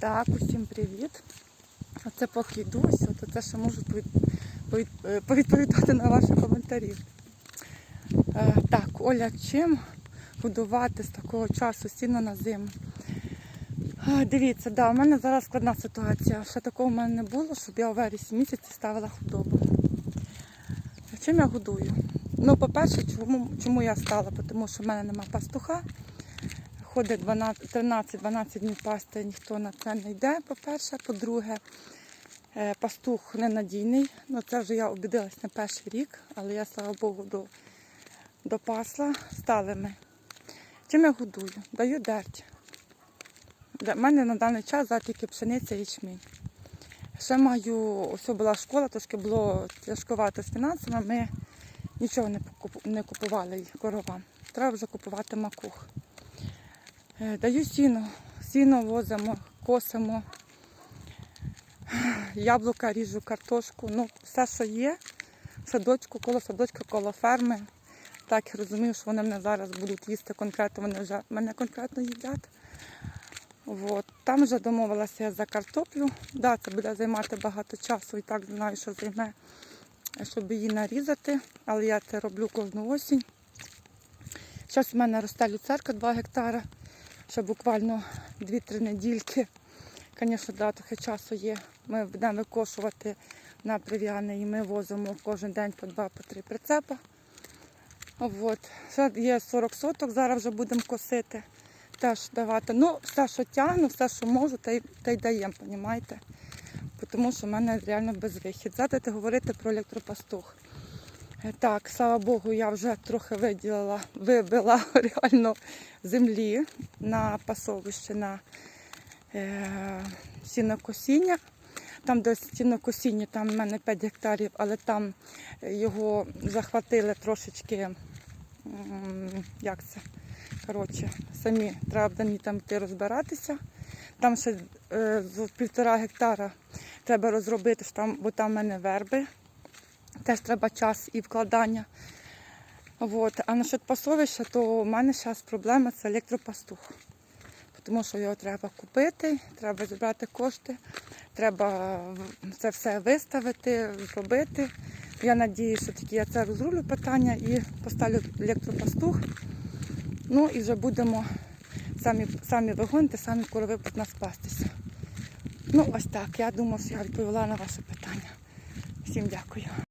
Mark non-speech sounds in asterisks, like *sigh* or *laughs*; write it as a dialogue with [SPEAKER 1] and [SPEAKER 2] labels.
[SPEAKER 1] Так, усім привіт. Оце поки йду, ось от це ще можу повід- повід- повідповідати на ваші коментарі. Е, так, Оля, чим годувати з такого часу сіно на зиму? Дивіться, да, у мене зараз складна ситуація. Ще такого в мене не було, щоб я у вересні місяці ставила худобу. Чим я годую? Ну, по-перше, чому, чому я стала? Тому що в мене нема пастуха. Ходить 13-12 днів пасти, ніхто на це не йде, по-перше. По-друге, е, пастух ненадійний. Ну, це вже я обідилась на перший рік, але я, слава Богу, до, допасла сталими. Чим я годую? Даю дерть. У мене на даний час зараз тільки пшениця і ячмінь. Ще маю, ось була школа, трошки було тяжковато з фінансами. Ми нічого не купували коровам. Треба вже купувати макух. Е, Даю сіно, сіно возимо, косимо, яблука ріжу, картошку. Ну, все, що є, садочку, коло садочка, коло ферми. Так я розумію, що вони мене зараз будуть їсти конкретно, вони вже мене конкретно їдять. От. Там вже домовилася я за картоплю. Да, це буде займати багато часу і так знаю, що займе, щоб її нарізати, але я це роблю кожну осінь. Зараз в мене росте люцерка 2 гектара, ще буквально 2-3 недільки. Звісно, да, трохи часу є. Ми будемо викошувати на прив'яне і ми возимо кожен день по 2-3 прицепа. От. Ще є 40 соток, зараз вже будемо косити. Теж давати. Ну, все, що тягну, все, що можу, те й, те й даємо, розумієте? Тому що в мене реально безвихід. Задати говорити про електропастух. Так, слава Богу, я вже трохи виділила, вибила *laughs* реально землі на пасовище, на е, сінокосіння. Там, де сінокосіння, там в мене 5 гектарів, але там його захватили трошечки, як це, коротше, самі треба мені там йти розбиратися. Там ще е, півтора гектара треба розробити, бо там в мене верби. Теж треба час і вкладання. От. А насчет пасовища, то в мене зараз проблема це електропастух. Тому що його треба купити, треба зібрати кошти, треба це все виставити, зробити. Я сподіваюся, що таки я це розрулю питання і поставлю електропастух. Ну і вже будемо самі, самі вигонити, самі корови будуть нас пастися. Ну, ось так. Я думаю, що я відповіла на ваше питання. Всім дякую.